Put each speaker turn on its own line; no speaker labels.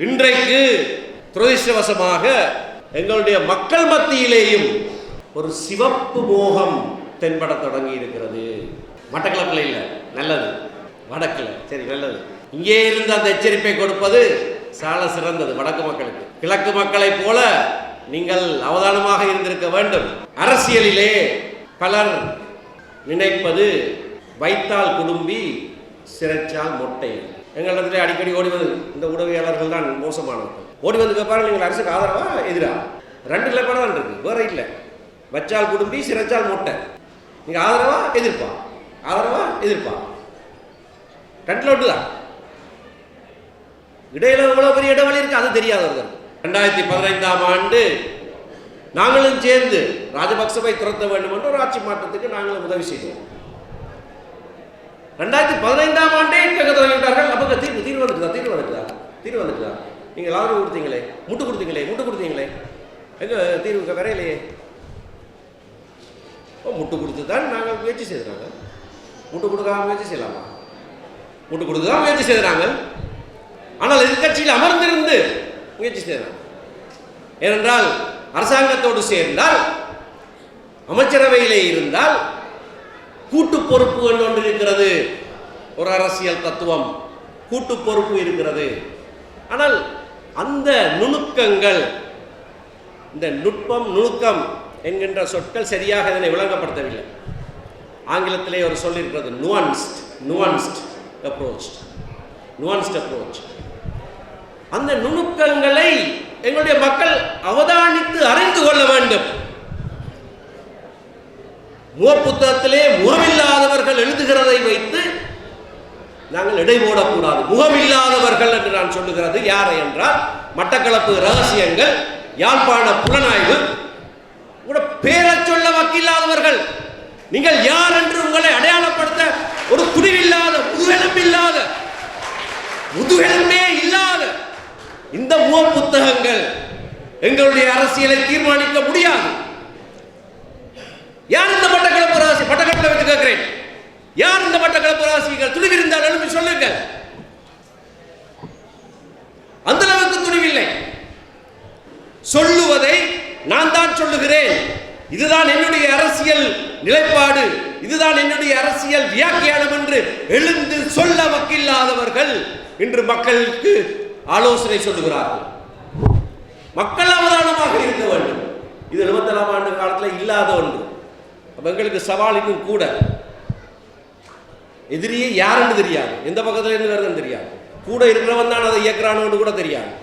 இன்றைக்கு துரதிருஷ்டவசமாக எங்களுடைய மக்கள் மத்தியிலேயும் ஒரு சிவப்பு மோகம் தென்பட தொடங்கி இருக்கிறது மட்டக்களப்பில் இல்லை நல்லது. வடக்கில் சரி நல்லது. இங்கே இருந்து அந்த எச்சரிப்பை கொடுப்பது சால சிறந்தது வடக்கு மக்களுக்கு. கிழக்கு மக்களைப் போல நீங்கள் அவதானமாக இருந்திருக்க வேண்டும். அரசியலிலே பலர் நினைப்பது வைத்தால் குடும்பி சிறைச்சால் மொட்டை. எங்களிடத்துல அடிக்கடி ஓடி வந்து இந்த உதவியாளர்கள் தான் மோசமானவர்கள். ஓடி வந்து கேட்பாரு நீங்கள் அரசுக்கு ஆதரவா எதிரா? ரெண்டு படம் தான் இருக்கு வேற இல்லை. வச்சால் குடும்பி சிறைச்சால் மொட்டை. நீங்கள் ஆதரவா எதிர்ப்பா? ஆதரவா எதிர்ப்பா? ரெண்டுல ஒன்று தான் இடையில எவ்வளவு பெரிய இடைவெளி இருக்கு அது தெரியாதவர்கள். ரெண்டாயிரத்தி பதினைந்தாம் ஆண்டு நாங்களும் சேர்ந்து ராஜபக்சவை துரத்த வேண்டும் என்று ஒரு ஆட்சி மாற்றத்துக்கு நாங்களும் உதவி செய்தோம். ரெண்டாயிரத்தி பதினைந்தாம் ஆண்டே கேட்க தொடங்கிவிட்டார்கள் அப்போ தீர்வு தீர்வு வந்துட்டுதா தீர்வு வந்துட்டுதா தீர்வு வந்துட்டுதா நீங்கள் லாரி கொடுத்தீங்களே முட்டு கொடுத்தீங்களே முட்டு கொடுத்தீங்களே. எங்கே தீர்வு வரையிலையே. முட்டு கொடுத்து தான் நாங்கள் முயற்சி செய்கிறாங்க முட்டு கொடுக்காம முயற்சி செய்யலாமா? முட்டு கொடுத்து தான் முயற்சி செய்கிறாங்க ஆனால் எதிர்கட்சியில் அமர்ந்திருந்து முயற்சி செய்கிறாங்க ஏனென்றால் அரசாங்கத்தோடு சேர்ந்தால் அமைச்சரவையிலே இருந்தால் கூட்டு பொறுப்பு என்று ஒன்று இருக்கிறது. ஒரு அரசியல் தத்துவம். கூட்டு பொறுப்பு இருக்கிறது. ஆனால் அந்த நுணுக்கங்கள் இந்த நுட்பம் நுணுக்கம் என்கின்ற சொற்கள் சரியாக இதனை விளங்கப்படுத்தவில்லை. ஆங்கிலத்திலே ஒரு சொல்லியிருக்கிறது நுவன்ஸ்ட் நுவன்ஸ்ட் அப்ரோச் நுவன்ஸ்ட் அப்ரோச் அந்த நுணுக்கங்களை எங்களுடைய மக்கள் அவதானித்து அறிந்து கொள்ள வேண்டும். முகப்புத்தகத்திலே முகமில்லாதவர்கள் எழுதுகிறதை வைத்து நாங்கள் இடை போடக்கூடாது. முகமில்லாதவர்கள் என்று நான் சொல்லுகிறது. யாரை என்றால் மட்டக்களப்பு ரகசியங்கள் யாழ்ப்பாண புலனாய்வு. கூட பேரை சொல்ல வக்கில்லாதவர்கள். நீங்கள் யார் என்று உங்களை அடையாளப்படுத்த ஒரு துணிவில்லாத முதுகெலும்பில்லாத முதுகெலும்பே இல்லாத இந்த முக புத்தகங்கள் எங்களுடைய அரசியலை தீர்மானிக்க முடியாது. யார் இந்த மட்டக்களப்பு ரகசியம்? மட்டக்களப்பில் வச்சு கேட்கிறேன். யார் இந்த மட்டக்களப்பு ராசிகள் துணிவிருந்தால் எழுப்பி சொல்லுங்கள். அந்த அளவுக்கு துணிவில்லை. சொல்லுவதை நான் தான் சொல்லுகிறேன். இதுதான் என்னுடைய அரசியல் நிலைப்பாடு. இதுதான் என்னுடைய அரசியல் வியாக்கியானம் என்று எழுந்து சொல்ல வக்கில்லாதவர்கள் இன்று மக்களுக்கு ஆலோசனை சொல்லுகிறார்கள். மக்கள் அவதானமாக இருக்க வேண்டும். இது எழுபத்தேழாம் ஆண்டு காலத்தில் இல்லாத ஒன்று. எங்களுக்கு சவால் இன்னும் கூட. எதிரியே யாருன்னு தெரியாது. எந்த பக்கத்தில் இருந்து வருதுன்னு தெரியாது. கூட இருக்கிறவன் தான் அதை இயக்குறானோன்னு கூட தெரியாது.